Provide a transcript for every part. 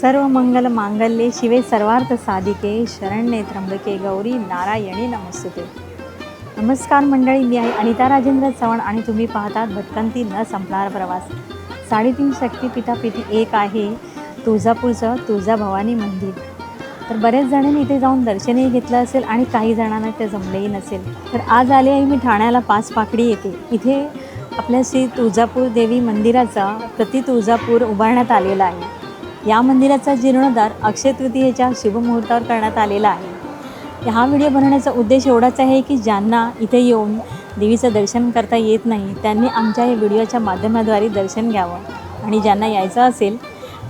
सर्व मंगल मांगल्ये शिवे सर्वार्थ साधिके शरण्ये त्र्यंबके गौरी नारायणी नमस्ते नमस्कार मंडळी मी आहे अनिता राजेंद्र चव्हाण आणि तुम्ही पाहतात भटकंती न संपणार प्रवास. साडेतीन शक्तिपीठापैकी एक आहे तुळजापूरचं तुळजाभवानी मंदिर. तर बरेच जणांनी इथे जाऊन दर्शनही घेतलं असेल आणि काही जणांना ते जमलंही नसेल. तर आज आले आहे मी ठाण्याला पाच पाकडी येते इथे आपल्या श्री तुळजापूर देवी मंदिराचा प्रति तुळजापूर उभारण्यात आलेला आहे. या मंदिराचा जीर्णोद्धार अक्षय तृतीयेच्या शुभमुहूर्तावर करण्यात आलेला आहे. हा व्हिडिओ बनवण्याचा उद्देश एवढाच आहे की ज्यांना इथे येऊन देवीचं दर्शन करता येत नाही त्यांनी आमच्या या व्हिडिओच्या माध्यमाद्वारे दर्शन घ्यावं. आणि ज्यांना यायचं असेल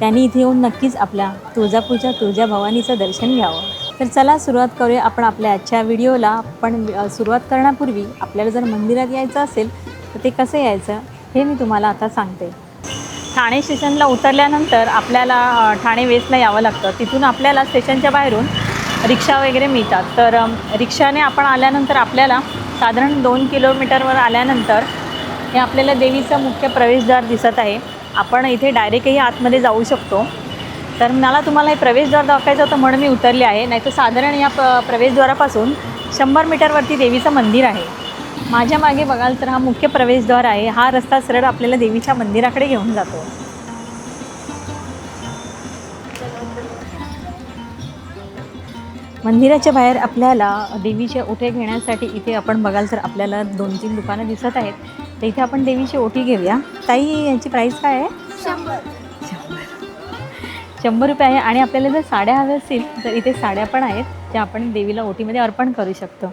त्यांनी इथे येऊन नक्कीच आपल्या तुळजापूरच्या तुळजाभवानीचं दर्शन घ्यावं. तर चला सुरुवात करूया आपण आपल्या आजच्या व्हिडिओला. पण सुरुवात करण्यापूर्वी आपल्याला जर मंदिरात यायचं असेल तर ते कसं यायचं हे मी तुम्हाला आता सांगते. ठाणे स्टेशनला उतरल्यानंतर आपल्याला ठाणे वेस्टला यावं लागतं. तिथून आपल्याला स्टेशनच्या बाहेरून रिक्षा वगैरे मिळतात. तर रिक्षाने आपण आल्यानंतर आपल्याला साधारण दोन किलोमीटरवर आल्यानंतर हे आपल्याला देवीचं मुख्य प्रवेशद्वार दिसत आहे. आपण इथे डायरेक्टही आतमध्ये जाऊ शकतो. तर मला तुम्हाला हे प्रवेशद्वार दाखवायचं होतं म्हणून मी उतरले आहे. नाही तर साधारण या प प्रवेशद्वारापासून शंभर मीटरवरती देवीचं मंदिर आहे. माझ्या मागे बघाल तर हा मुख्य प्रवेशद्वार आहे. हा रस्ता सरळ आपल्याला देवीच्या मंदिराकडे घेऊन जातो. मंदिराच्या बाहेर आपल्याला देवीचे ओठे घेण्यासाठी इथे आपण बघाल तर आपल्याला दोन तीन दुकानं दिसत आहेत. तर इथे आपण देवीची ओटी घेऊया. ताई यांची प्राईस काय आहे? शंभर. शंभर रुपये आहे. आणि आपल्याला जर साड्या हव्या असतील तर इथे साड्या पण आहेत ज्या आपण देवीला ओटीमध्ये अर्पण करू शकतो.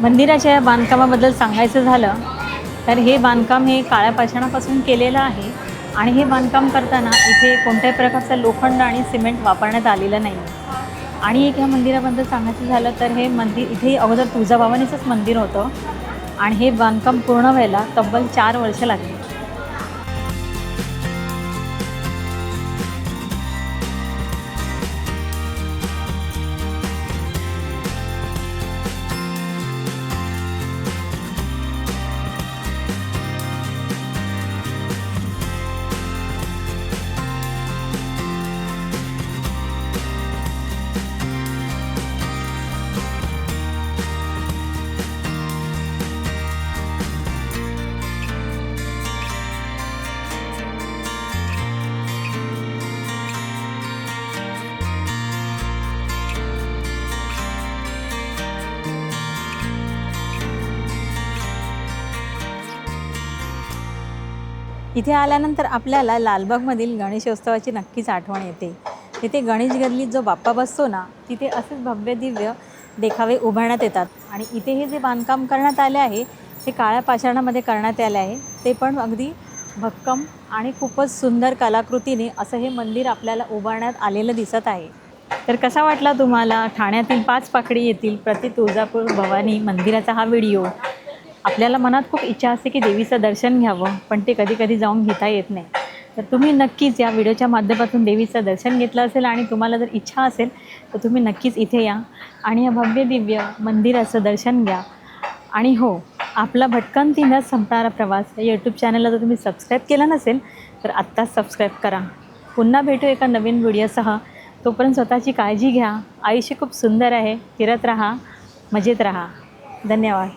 मंदिराच्या या बांधकामाबद्दल सांगायचं झालं तर हे बांधकाम हे काळ्या पाषाणापासून केलेलं आहे आणि हे बांधकाम करताना इथे कोणत्याही प्रकारचं लोखंड आणि सिमेंट वापरण्यात आलेलं नाही. आणि एक ह्या मंदिराबद्दल सांगायचं झालं तर हे मंदिर इथे अगोदर तुळजाभवानीचंच मंदिर होतं आणि हे बांधकाम पूर्ण व्हायला तब्बल चार वर्ष लागली. इथे आल्यानंतर आपल्याला लालबागमधील गणेशोत्सवाची नक्कीच आठवण येते. तिथे गणेश गल्लीत जो बाप्पा बसतो ना तिथे असेच भव्य दिव्य देखावे उभारण्यात येतात. आणि इथे हे जे बांधकाम करण्यात आले आहे ते काळ्या पाषाणामध्ये करण्यात आले आहे ते पण अगदी भक्कम आणि खूपच सुंदर कलाकृतीने असं हे मंदिर आपल्याला उभारण्यात आलेलं दिसत आहे. तर कसा वाटला तुम्हाला? ठाण्यातील पाच पाकडी येथील प्रति तुळजापूर भवानी मंदिराचा हा व्हिडिओ. आपल्याला मनात खूप इच्छा असते की देवीचं दर्शन घ्यावं पण ते कधी कधी जाऊन घेता येत नाही. तर तुम्ही नक्कीच या व्हिडिओच्या माध्यमातून देवीचं दर्शन घेतलं असेल आणि तुम्हाला जर इच्छा असेल तर तुम्ही नक्कीच इथे या आणि या भव्य दिव्य मंदिराचं दर्शन घ्या. आणि हो आपला भटकंती न संपणारा प्रवास या यूट्यूब चॅनलला जर तुम्ही सबस्क्राईब केला नसेल तर आत्ताच सबस्क्राईब करा. पुन्हा भेटू एका नवीन व्हिडिओसह. तोपर्यंत स्वतःची काळजी घ्या. आयुष्य खूप सुंदर आहे. फिरत राहा मजेत राहा. धन्यवाद.